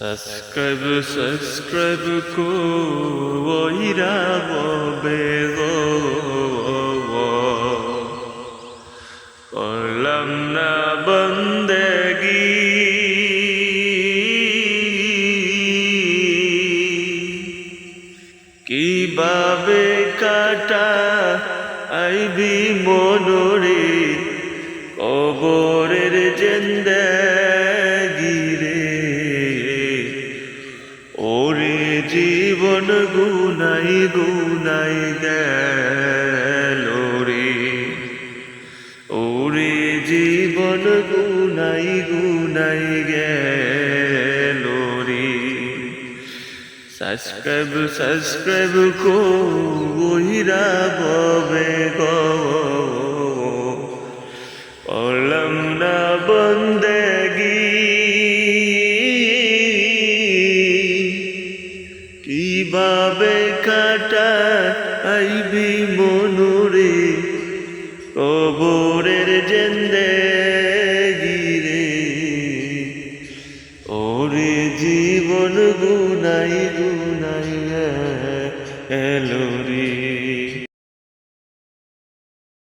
Subscribe subscribe কইরা ববে গো করলাম না বন্দেগি কীভাবে কাটা আইবি মনোরে কবরের জেন্দাগিরে ওরে জীবন গুনাই গুনাই গেল রে। ওরে জীবন গুনাই গুনাই গেল রে। সাবস্ক্রাইব সাবস্ক্রাইব কইরা ববে গো। করলাম না বন্দেগি কীভাবে কাটা আইবি মনুরে কবরের জেন্দে গিরে? ওরে জীবন গুনাই গুনাই এলো